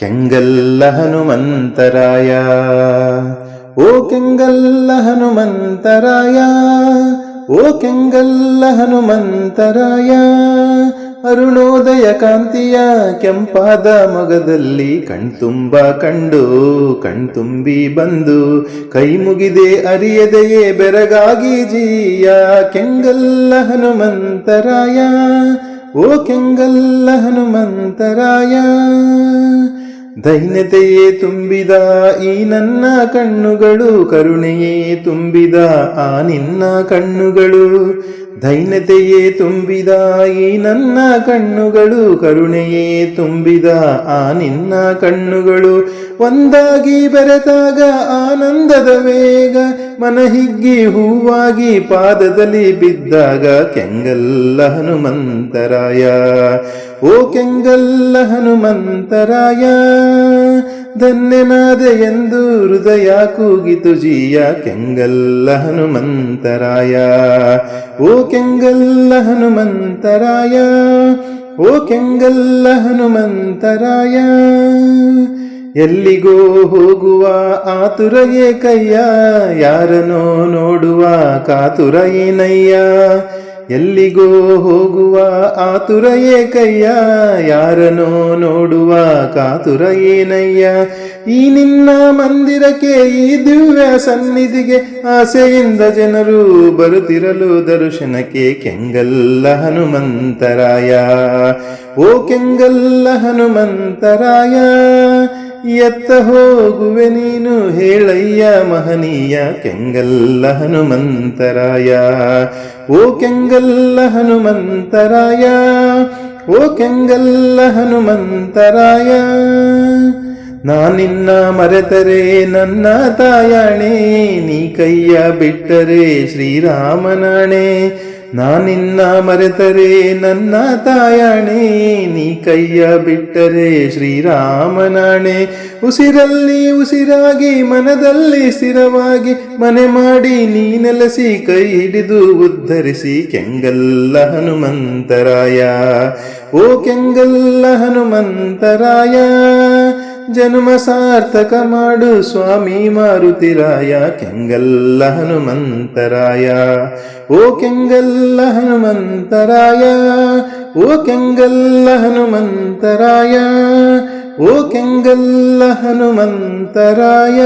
ಕೆಂಗಲ್ಲ ಹನುಮಂತರಾಯ. ಓ ಕೆಂಗಲ್ಲ ಹನುಮಂತರಾಯ, ಓ ಕೆಂಗಲ್ಲ ಹನುಮಂತರಾಯ. ಅರುಣೋದಯ ಕಾಂತಿಯ ಕೆಂಪಾದ ಮೊಗದಲ್ಲಿ ಕಣ್ತುಂಬ ಕಂಡು, ಕಣ್ತುಂಬಿ ಬಂದು, ಕೈ ಮುಗಿದೆ ಅರಿಯದೆಯೇ ಬೆರಗಾಗಿ ಜೀಯ. ಕೆಂಗಲ್ಲ ಹನುಮಂತರಾಯ, ಓ ಕೆಂಗಲ್ಲ ಹನುಮಂತರಾಯ. ದೈನ್ಯತೆಯೇ ತುಂಬಿದ ಈ ನನ್ನ ಕಣ್ಣುಗಳು, ಕರುಣೆಯೇ ತುಂಬಿದ ಆ ನಿನ್ನ ಕಣ್ಣುಗಳು. ದೈನ್ಯತೆಯೇ ತುಂಬಿದ ಈ ನನ್ನ ಕಣ್ಣುಗಳು, ಕರುಣೆಯೇ ತುಂಬಿದ ಆ ನಿನ್ನ ಕಣ್ಣುಗಳು. ಒಂದಾಗಿ ಬೆರೆತಾಗ ಆನಂದದ ವೇಗ, ಮನಹಿಗ್ಗಿ ಹೂವಾಗಿ ಪಾದದಲ್ಲಿ ಬಿದ್ದಾಗ ಕೆಂಗಲ್ಲ ಹನುಮಂತರಾಯ. ಓ ಕೆಂಗಲ್ಲ ಹನುಮಂತರಾಯ ಎಂದು ಹೃದಯ ಕೂಗಿತು ಜೀಯ ಕೆಂಗಲ್ಲ ಹನುಮಂತರಾಯ. ಓ ಕೆಂಗಲ್ಲ ಹನುಮಂತರಾಯ, ಓ ಕೆಂಗಲ್ಲ ಹನುಮಂತರಾಯ, ಎಲ್ಲಿಗೋ ಹೋಗುವ ಆತುರ ಏಕಯ್ಯ ಯಾರನೋ ನೋಡುವ ಕಾತುರ ಏನಯ್ಯ ಎಲ್ಲಿಗೋ ಹೋಗುವ ಆತುರ ಏಕಯ್ಯ ಯಾರನೋ ನೋಡುವ ಕಾತುರ ಏನಯ್ಯ? ಈ ನಿನ್ನ ಮಂದಿರಕ್ಕೆ, ಈ ದಿವ್ಯ ಸನ್ನಿಧಿಗೆ ಆಸೆಯಿಂದ ಜನರು ಬರುತ್ತಿರಲು ದರ್ಶನಕ್ಕೆ ಕೆಂಗಲ್ಲ ಹನುಮಂತರಾಯ. ಓ ಕೆಂಗಲ್ಲ ಹನುಮಂತರಾಯ ಎತ್ತ ಹೋಗುವೆ ನೀನು ಹೇಳಯ್ಯ ಮಹನೀಯ ಕೆಂಗಲ್ಲ ಹನುಮಂತರಾಯ. ಓ ಕೆಂಗಲ್ಲ ಹನುಮಂತರಾಯ, ಓ ಕೆಂಗಲ್ಲ ಹನುಮಂತರಾಯ. ನಾನಿನ್ನ ಮರೆತರೆ ನನ್ನ ತಾಯಣೆ, ನೀ ಕೈಯ ಬಿಟ್ಟರೆ ಶ್ರೀರಾಮನಾಣೆ. ನಾನಿನ್ನ ಮರೆತರೆ ನನ್ನ ತಾಯಣೆ, ನೀ ಕೈಯ ಬಿಟ್ಟರೆ ಶ್ರೀರಾಮನಾಣೆ. ಉಸಿರಲ್ಲಿ ಉಸಿರಾಗಿ, ಮನದಲ್ಲಿ ಸ್ಥಿರವಾಗಿ, ಮನೆ ಮಾಡಿ ನೀ ನೆಲೆಸಿ, ಕೈ ಹಿಡಿದು ಉದ್ಧರಿಸಿ, ಕೆಂಗಲ್ಲ ಹನುಮಂತರಾಯ. ಓ ಕೆಂಗಲ್ಲ ಹನುಮಂತರಾಯ. ಜನ್ಮ ಸಾರ್ಥಕ ಮಾಡು ಸ್ವಾಮಿ ಮಾರುತಿರಾಯ ಕೆಂಗಲ್ಲ ಹನುಮಂತರಾಯ ಓ ಕೆಂಗಲ್ಲ ಹನುಮಂತರಾಯ ಓ ಕೆಂಗಲ್ಲ ಹನುಮಂತರಾಯ ಓ ಕೆಂಗಲ್ಲ ಹನುಮಂತರಾಯ